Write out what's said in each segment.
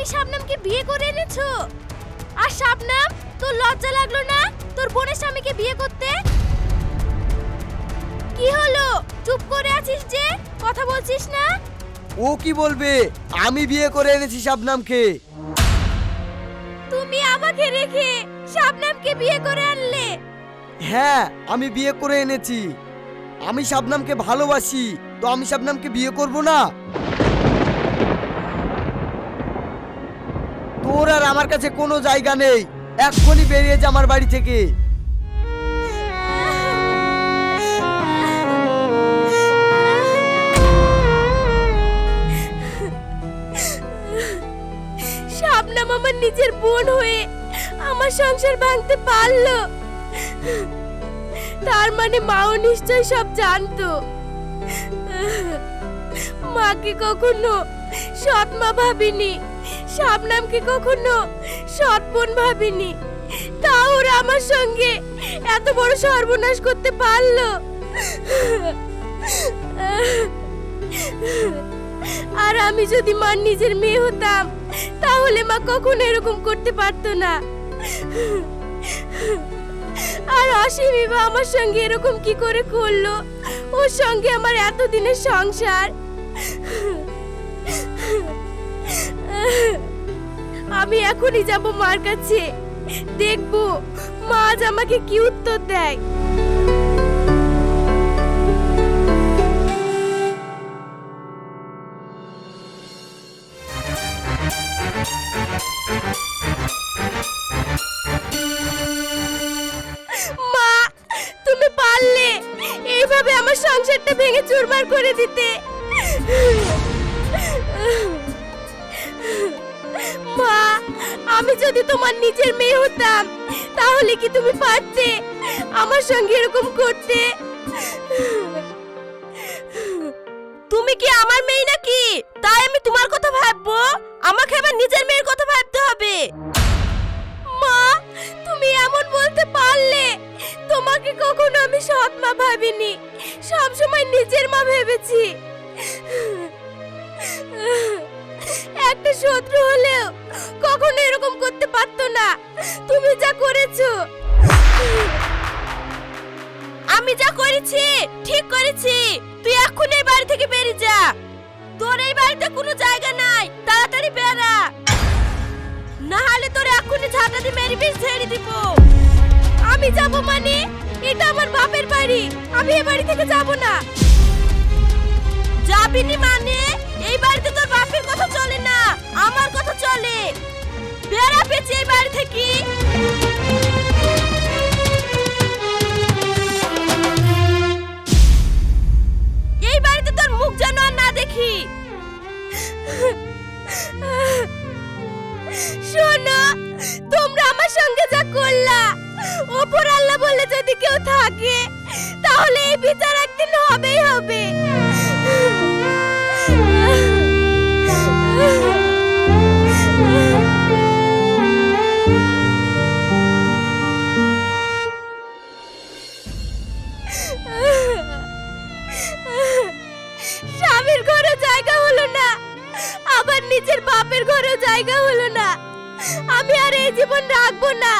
তুমি শাবনামকে বিয়ে করে এনেছো? আর শাবনাম তোর লজ্জা লাগল না? তোর বোনের স্বামীকে বিয়ে করতে? কি হলো? চুপ করে আছিস যে? কথা বলছিস না? ও কি বলবে? আমি বিয়ে করে এনেছি শাবনামকে। তুমি আমাকে রেখে শাবনামকে বিয়ে করে আনলে? হ্যাঁ আমি বিয়ে করে এনেছি। আমি শাবনামকে ভালোবাসি তো আমি শাবনামকে বিয়ে করব না তোর আর আমার কাছে কোনো জায়গা নেই। এক্ষুনি বেরিয়ে যা আমার বাড়ি থেকে। শাবনাম আমার নিজের বোন হয়ে আমার সংসার ভাঙতে পারল। তার মানে মাও নিশ্চয় সব জানতো। মাকে কখনো সৎ মা ভাবিনি? শাবনামকে কখনো সৎ বোন ভাবিনি? তাও ওরা আমার সঙ্গে এত বড় সর্বনাশ করতে পারল? আর আমি যদি মার নিজের মেয়ে হতাম, তাহলে মা কখনো এরকম করতে পারতো না। আর অসীমই বা আমার সঙ্গে এরকম কি করে করল? ওর সঙ্গে আমার এতদিনের সংসার। আমি এখনই যাব মার কাছে। দেখব মা আজ আমাকে কি উত্তর দেয়। এরকম করতে? তুমি কি আমার মেয়ে নাকি? তাই আমি তোমার কথা ভাববো? আমাকে আবার নিজের মেয়ের কথা ভাবতে হবে। মা, তুমি এমন বলতে পারলে তোমাকে কখনো আমি সৎ মা ভাবিনি। সব সময় নিজের মা ভেবেছি। একটা শত্রু হলেও কখনো এরকম করতে পারতো না। তুমি যা করেছ। আমি যা করেছি, ঠিক করেছি। তুই এখন এই বাড়ি থেকে বেরিয়ে যা। তোর এই বাড়িতে কোনো জায়গা নাই। তাড়াতাড়ি বেরা না হলে তোর এখনই ঝাঁটা দিয়ে মেরে বিষ ছেড়ে দিব। আমি যাব মানে? এটা আমার বাপের বাড়ি। আমি এই বাড়ি থেকে যাব না। যাবিনি মানে? এই বাড়িতে তোর বাপের কথা চলে না। আমার কথা চলে। বেড়া পেয়েছি এই বাড়ি থেকে। দেখি শোনো, তোমরা আমার সঙ্গে যা করলা, ওপর আল্লাহ বলে যদি কেউ থাকে, তাহলে এই বিচার একদিন হবেই হবে। বাপের ঘরেও জায়গা হলো না। আমি আর এই জীবন রাখব না।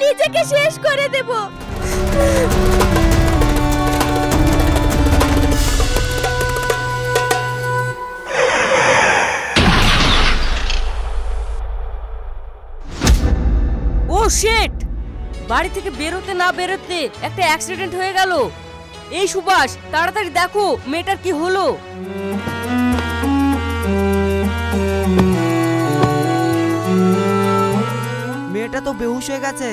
নিজেকে শেষ করে দেব। ও শেট বাড়ি থেকে বেরোতে না বেরোতে একটা অ্যাক্সিডেন্ট হয়ে গেল। এই সুভাষ, তাড়াতাড়ি দেখো মেয়েটার কি হলো। মেয়েটা তো বেহুশ হয়ে গেছে।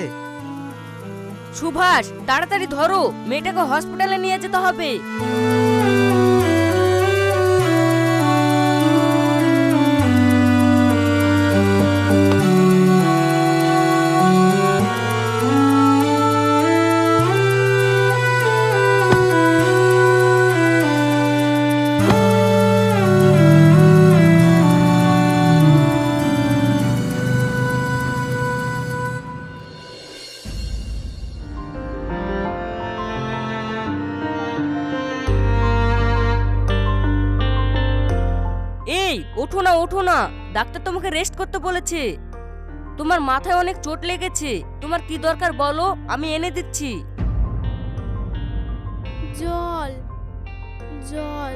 সুভাষ তাড়াতাড়ি ধরো। মেয়েটাকে হসপিটালে নিয়ে যেতে হবে। বলেছে। তোমার মাথায় অনেক চোট লেগেছে। তোমার কি দরকার বলো, আমি এনে দিচ্ছি। জল জল।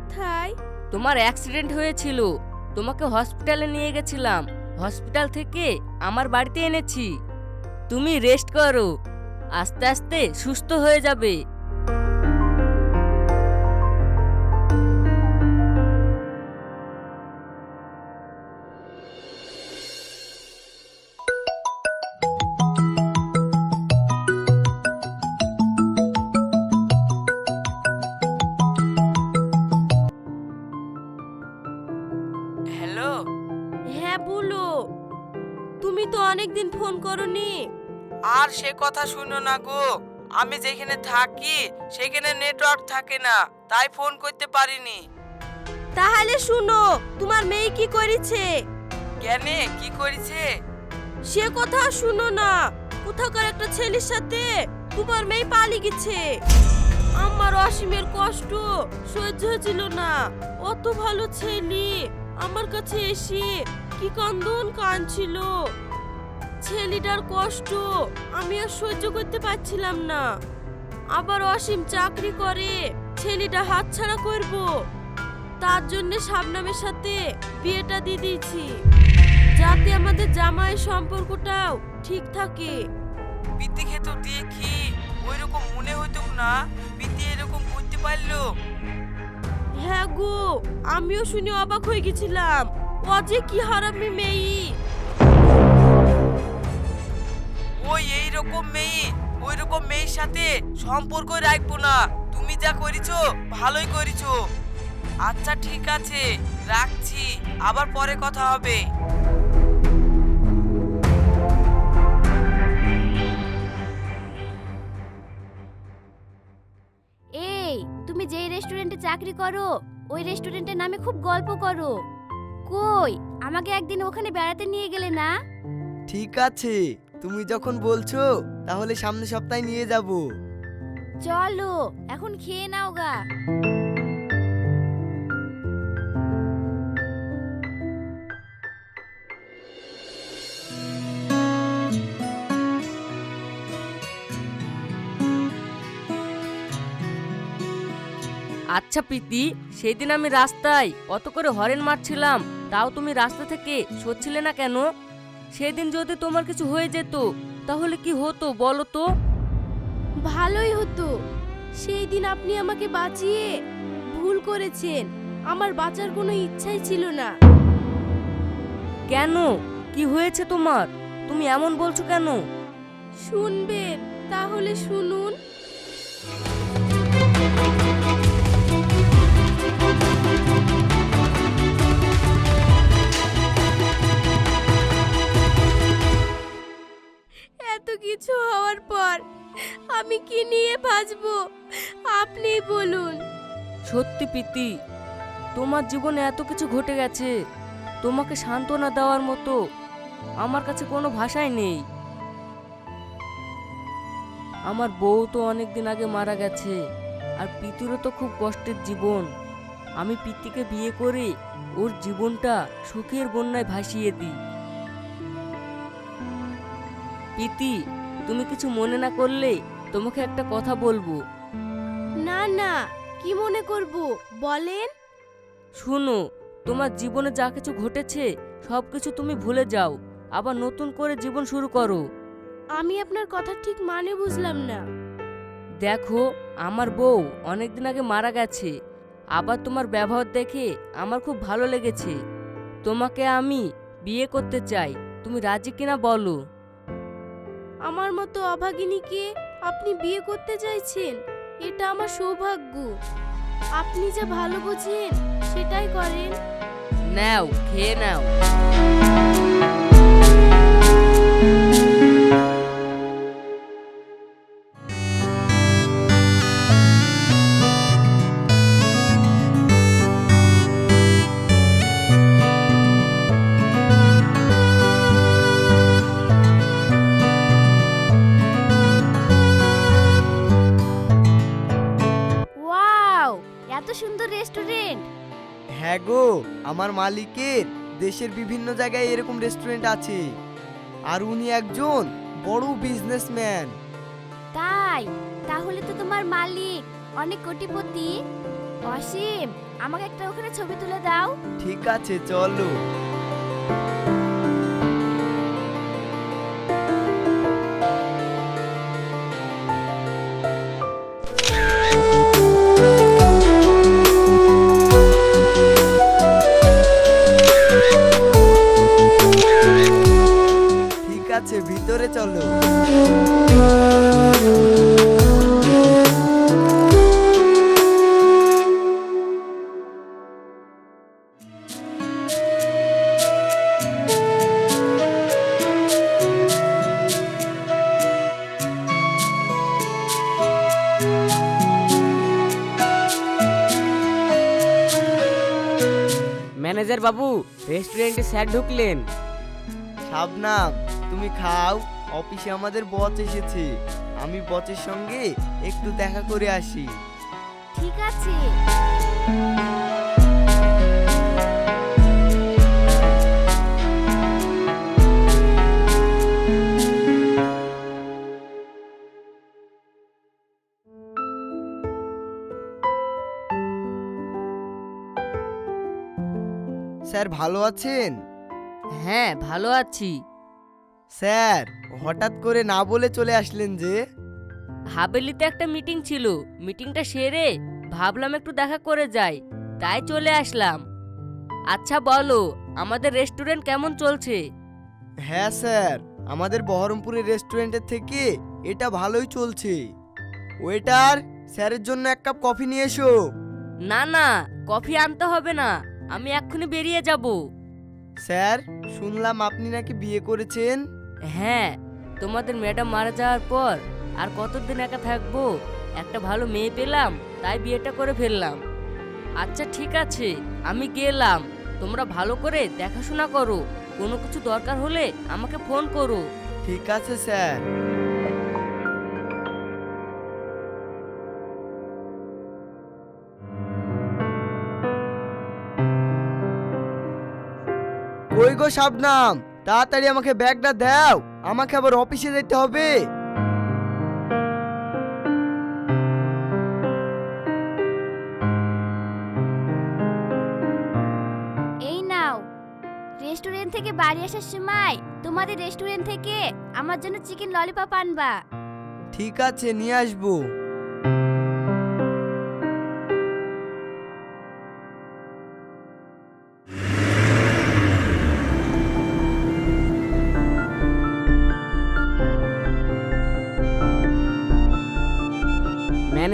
কোথায়? তোমার অ্যাক্সিডেন্ট হয়েছিল। তোমাকে হসপিটালে নিয়ে গেছিলাম। হসপিটাল থেকে আমার বাড়িতে এনেছি। তুমি রেস্ট করো। আস্তে আস্তে সুস্থ হয়ে যাবে। আর সে কথা শুনো না গো। আমি যেখানে থাকি সেখানে নেটওয়ার্ক থাকে না তাই ফোন করতে পারিনি। তাহলে শুনো তোমার মেয়ে কি করেছে? কেনে কি করেছে? সে কথা শুনো না। কোথাকার একটা ছেলের সাথে তোমার মেয়ে পালিয়ে গেছে। আমার অসীমের কষ্ট সহ্য হচ্ছিল না। অত ভালো ছেলে আমার কাছে এসে কি কান্দন কাঁদছিল ছেলেটার কষ্ট আমি আর সহ্য করতে পারছিলাম না। আবার অসীম চাকরি করে ছেলেটা হাতছাড়া করব। তার জন্য শাবনামের সাথে বিয়েটা দিয়ে দিয়েছি যাতে আমাদের জামাই সম্পর্কটাও ঠিক থাকে। পিতি খেত দেখি ওই রকম মনে হইতো না পিতি এরকম করতে পারল। হ্যাঁ গো আমিও শুনে অবাক হয়ে গেছিলাম। ও যে কি হারামি মেয়ে। ওই এই রকম মেয়ে ওই রকম মেয়ের সাথে সম্পর্ক রাখব না। তুমি যা করেছ ভালোই করেছ। আচ্ছা ঠিক আছে রাখছি। আবার পরে কথা হবে। এই তুমি যেই রেস্টুরেন্টে চাকরি করো ওই রেস্টুরেন্টের নামে খুব গল্প করো। কই আমাকে একদিন ওখানে বেড়াতে নিয়ে গেলে না? ঠিক আছে তুমি যখন বলছো তাহলে সামনে সপ্তাহে নিয়ে যাব। চলো এখন খেয়ে নাও গা। আচ্ছা প্রীতি সেদিন আমি রাস্তায় অত করে হরেন মারছিলাম তাও তুমি রাস্তা থেকে সরছিলে না কেন? সেদিন যদি তোমার কিছু হয়ে যেত তাহলে কি হতো বলো তো? ভালোই হতো। সেই দিন আপনি আমাকে বাঁচিয়ে ভুল করেছেন। আমার বাঁচার কোনো ইচ্ছাই ছিল না। কেন? কি হয়েছে তোমার? তুমি এমন বলছো কেন? শুনবেন তাহলে শুনুন। সত্যি প্রীতি, তোমার জীবনে এত কিছু ঘটে গেছে, তোমাকে সান্ত্বনা দেওয়ার মতো আমার কাছে কোনো ভাষাই নেই। আমার বউ তো অনেক দিন আগে মারা গেছে, আর পিতিরও তো খুব কষ্টের জীবন। আমি পিতিকে বিয়ে করে ওর জীবনটা সুখের বন্যায় ভাসিয়ে দিই। পিতি তুমি কিছু মনে না করলে তোমাকে একটা কথা বলব। না না কি মনে করব? বলেন। শুনো তোমার জীবনে যা কিছু ঘটেছে সব কিছু তুমি ভুলে যাও। আবার নতুন করে জীবন শুরু করো। আমি আপনার কথা ঠিক মানে বুঝলাম না। দেখো আমার বউ অনেকদিন আগে মারা গেছে। আবার তোমার ব্যবহার দেখে আমার খুব ভালো লেগেছে। তোমাকে আমি বিয়ে করতে চাই। তুমি রাজি কিনা বলো? আমার মতো অভাগিনীকে আপনি বিয়ে করতে চাইছেন? এটা আমার সৌভাগ্য। আপনি যা ভালো বোঝেন সেটাই করেন। নাও খেয়ে নাও। হ্যাঁ গো আমার মালিকের দেশের বিভিন্ন জায়গায় এরকম রেস্টুরেন্ট আছে। আর উনি একজন বড় বিজনেসম্যান তাই? তাহলে তো তোমার মালিক অনেক কোটিপতি। অসীম আমাকে একটা ওখানে ছবি তুলে দাও। ঠিক আছে চলো। রেস্টুরেন্টে স্যার ঢুকলেন। শাবনাম তুমি খাও অফিসে আমাদের বচ এসেছে। আমি বসের সঙ্গে একটু দেখা করে আসি। ঠিক আছে। স্যার ভালো আছেন? হ্যাঁ ভালো আছি। স্যার হঠাৎ করে না বলে চলে আসলেন যে? হাবেলিতে একটা মিটিং ছিল। মিটিংটা সেরে ভাবলাম একটু দেখা করে যাই। তাই চলে আসলাম। আচ্ছা বলো আমাদের রেস্টুরেন্ট কেমন চলছে? হ্যাঁ স্যার। আমাদের বহরমপুরের রেস্টুরেন্টের থেকে এটা ভালোই চলছে। ওয়েটার স্যারের জন্য এক কাপ কফি নিয়ে এসো। না না কফি আনতে হবে না। আমি এক্ষুনি বেরিয়ে যাব। স্যার শুনলাম আপনি নাকি বিয়ে করেছেন। হ্যাঁ তোমাদের ম্যাডাম মারা যাওয়ার পর আর কতদিন একা থাকব? একটা ভালো মেয়ে পেলাম তাই বিয়েটা করে ফেললাম। আচ্ছা ঠিক আছে আমি গেলাম। তোমরা ভালো করে দেখাশোনা করো। কোনো কিছু দরকার হলে আমাকে ফোন করো। ঠিক আছে স্যার। শাবনাম তাড়াতাড়ি আমাকে ব্যাগটা দাও আমাকে আবার অফিসে যেতে হবে। এই নাও রেস্টুরেন্ট থেকে বাড়ি আসার সময় তোমাদের রেস্টুরেন্ট থেকে আমার জন্য চিকেন ললিপপ আনবা। ঠিক আছে নিয়ে আসব।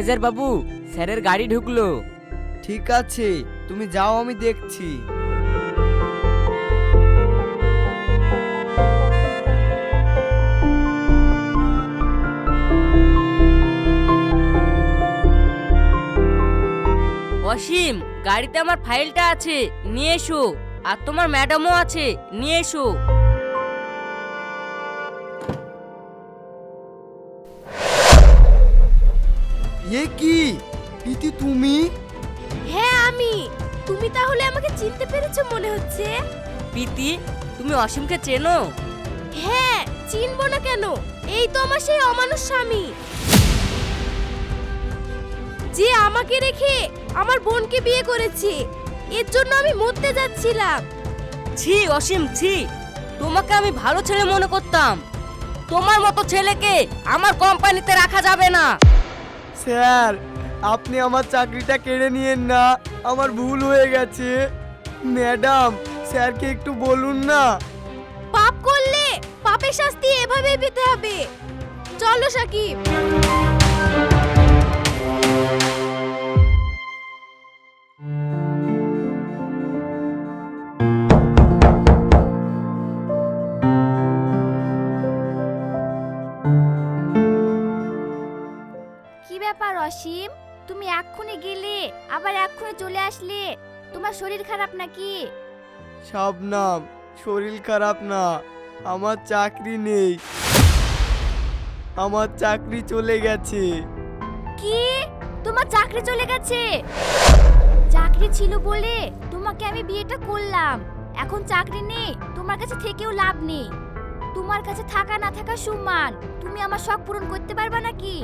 ম্যানেজার বাবু স্যারের গাড়ি ঢুকলো। ঠিক আছে তুমি যাও আমি দেখছি। অসীম গাড়িতে আমার ফাইলটা আছে নিয়ে এসো। আর তোমার ম্যাডামও আছে নিয়ে এসো। এ কি? প্রীতি তুমি? হ্যাঁ আমি। তুমি তাহলে আমাকে চিনতে পেরেছ মনে হচ্ছে? প্রীতি তুমি অসীমকে চেনো? হ্যাঁ চিনবো না কেন? এই তো আমার সেই অমানুষ স্বামী। যে আমাকে রেখে আমার বোনকে বিয়ে করেছে এর জন্য আমি মরতে যাচ্ছিলাম। ছি অসীম ছি। তোমাকে আমি ভালো ছেলে মনে করতাম। তোমার মতো ছেলেকে আমার কোম্পানিতে রাখা যাবে না। স্যার, আপনি আমার চাকরিটা কেড়ে নিয়েন না, আমার ভুল হয়ে গেছে। ম্যাডাম, স্যারকে একটু বলুন না। পাপ করলে পাপের শাস্তি এভাবেই পেতে হবে। চলো সাকিব। আসলে? তোমার শরীর খারাপ নাকি? শাবনাম শরীর খারাপ না। আমার চাকরি নেই। আমার চাকরি চলে গেছে। কি? তোমার চাকরি চলে গেছে? চাকরি ছিল বলে তোমাকে আমি বিয়েটা করলাম। এখন চাকরি নেই তোমার কাছে থেকেও লাভ নেই। তোমার কাছে থাকা না থাকা সমান। তুমি আমার শখ পূরণ করতে পারবা নাকি?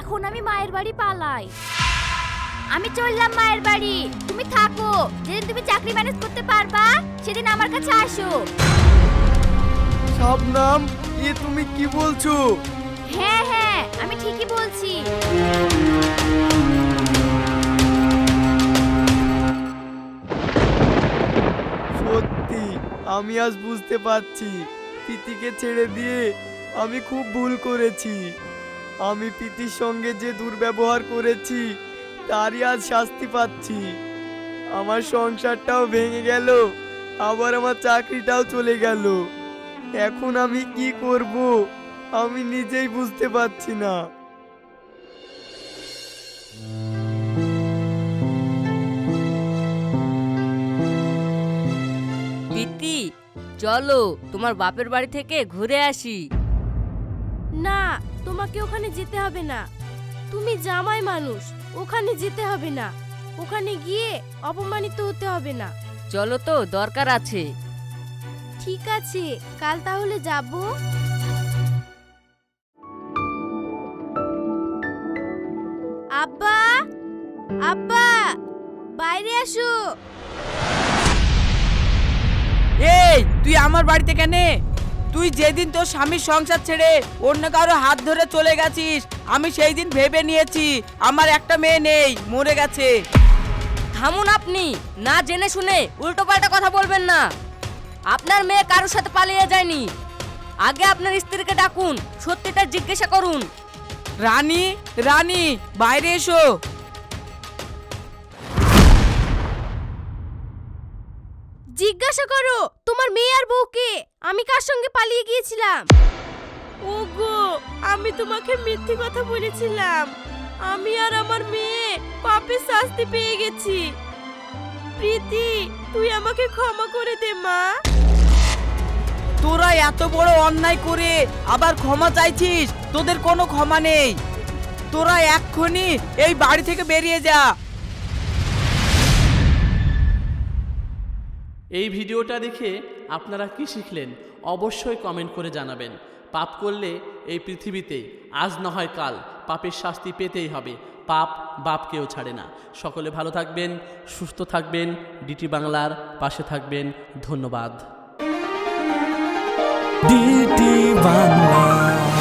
এখন আমি মায়ের বাড়ি পালাই। আমি চললাম মায়ের বাড়ি। তুমি থাকো। যেদিন তুমি চাকরি ম্যানেজ করতে পারবা সেদিন আমার কাছে আসো। শবনম এ তুমি কি বলছো? হ্যাঁ হ্যাঁ আমি ঠিকই বলছি। সত্যি আমি আজ বুঝতে পারছি। প্রীতিকে ছেড়ে দিয়ে আমি খুব ভুল করেছি। আমি প্রীতির সঙ্গে যে দুর্ব্যবহার করেছি তারই আজ শাস্তি পাচ্ছি। আমার সংসারটাও ভেঙে গেল আবার আমার চাকরিটাও চলে গেল। এখন আমি কি করব আমি নিজেই বুঝতে পারছি না। প্রীতি চলো তোমার বাপের বাড়ি থেকে ঘুরে আসি। না তোমাকে ওখানে যেতে হবে না। তুমি জামাই মানুষ। ওখানে যেতে হবে না। ওখানে গিয়ে অপমানিত হতে হবে না। চলো তো দরকার আছে। ঠিক আছে কাল তাহলে যাব। আব্বা আব্বা বাইরে আসো। এই তুই আমার বাড়িতে কেন? তুই যেদিন তোর স্বামীর সংসার ছেড়ে অন্য কারও হাত ধরে চলে গেছিস আমি সেই দিন ভেবে নিয়েছি আমার একটা মেয়ে নেই মরে গেছে। থামুন আপনি না জেনে শুনে উল্টো পাল্টা কথা বলবেন না। আপনার মেয়ে কারোর সাথে পালিয়ে যায়নি। আগে আপনার স্ত্রীকে ডাকুন সত্যিটা জিজ্ঞাসা করুন। রানী রানী বাইরে এসো। জিজ্ঞাসা করো তোমার মেয়ে আর বউকে। আমি কার সঙ্গে পালিয়ে গিয়েছিলাম? ওগো আমি তোমাকে মিথ্যে কথা বলেছিলাম। আমি আর আমার মেয়ে পাপের শাস্তি পেয়ে গেছি। প্রীতি তুই আমাকে ক্ষমা করে দে মা। তোরা এত বড় অন্যায় করে আবার ক্ষমা চাইছিস? তোদের কোনো ক্ষমা নেই। তোরা এক্ষুনি এই বাড়ি থেকে বেরিয়ে যা। এই ভিডিওটা দেখে আপনারা কি শিখলেন? অবশ্যই কমেন্ট করে জানাবেন। পাপ করলে এই পৃথিবীতে আজ না হয় কাল পাপের শাস্তি পেতেই হবে। পাপ বাপকেও ছাড়ে না। সকলে ভালো থাকবেন, সুস্থ থাকবেন ডিটি বাংলার পাশে থাকবেন। ধন্যবাদ। ডিটি বাংলা।